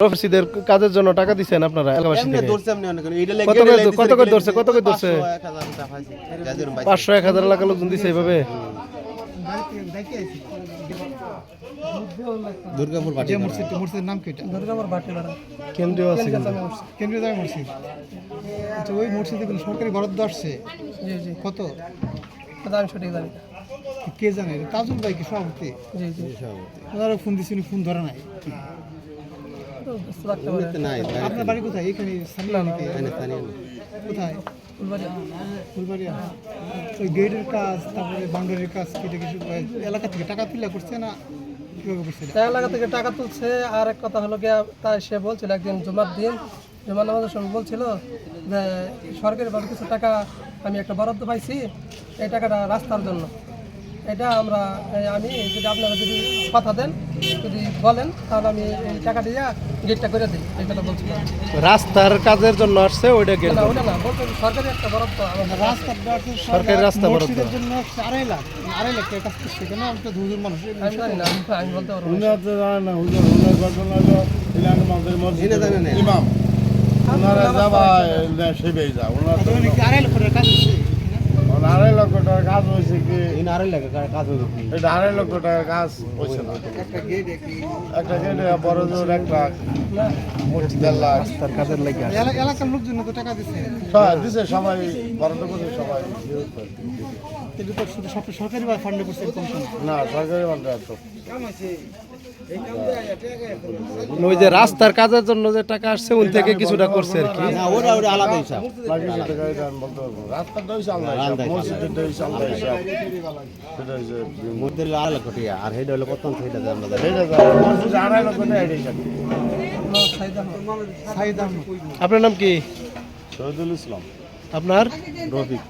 মসজিদের কাজের জন্য টাকা দিচ্ছেন আপনারা কত কত করে ধরছে, কত করে ধরছে? পাঁচশো এক হাজার এলাকার লোকজন দিছে এইভাবে? দুর্গাপুর পার্টি মসজিদ মসজিদের নাম কি দুর্গাপুর কেন্দ্রীয় আছে। কেন্দ্রীয় জামে মসজিদ। আচ্ছা ওই মসজিদে কোনো সরকারি বরাদ্দ আসছে? জি জি। কত? আমি সঠিক জানি কে জানে? তাজুল ভাই কি সভাপতি? জি জি। ওনারা ফোন দিচ্ছেন ফোন ধরে নাই। পারে আপনার বাড়ি কোথায়? এখানে স্থানীয় নাকি? কোথায়? ফুলবাড়িয়া। ফুলবাড়িয়া ওই গেটের কাজ তারপরে বাউন্ডারির কাজ কেটে কিছু এলাকা থেকে টাকা তুলে করছে না করছে তাই এলাকা থেকে টাকা তুলছে আর এক কথা হলো গিয়া তাই সে বলছিল একদিন জুমার দিন জুমার নামাজের সঙ্গে বলছিল যে সরকারিভাবে কিছু টাকা আমি একটা বরাদ্দ পাইছি এই টাকাটা রাস্তার জন্য। এটা আমরা আমি যদি আপনারা যদি কথা দেন যদি বলেন তাহলে আমি এই টাকা দিয়ে গেটটা করে দিই। এই কথা বলছিলাম রাস্তার কাজের জন্য আসছে ওইটা গেল। না ওটা না বলতে সরকারি একটা বরাদ্দ রাস্তা সরকারি রাস্তা বরাদ্দ। জন্য আড়াই লাখ। আড়াই লাখ টাকা কাজ কেন? আমি তো দুজন মানুষ। আমি জানি না আমি- বলতে পারব না। ইমাম ওনারা যাবা সেবেই যা ওনার তাহলে নাকি আড়াই লক্ষ টাকা কাজ হচ্ছে টাকার কাজ হয়েছে কি? আড়াই লাখ লাগে কাজ হয়েছে? এটা আড়াই লক্ষ টাকার কাজ হয়েছে না। একটা গেটে বড় জোর এক লাখ দেড় লাখ। তার কাজের লাগে এলাকার লোকজন তো টাকা দিচ্ছে সবাই দিছে সবাই বরাদ্দ করছে সবাই কিন্তু তো শুধু সরকারি বা ফান্ডে করছে না। না সরকারি ফান্ডে তো ওই যে রাস্তার কাজের জন্য যে টাকা আসছে ওই থেকে কিছুটা করছে আর কি। আলাদা হিসাব। মধ্যে আড়াই লক্ষ টাকা আর হেড হলো কত সেটা আড়াই লক্ষ টাকা আপনার নাম কি? শহীদুল ইসলাম। আপনার? রফিক।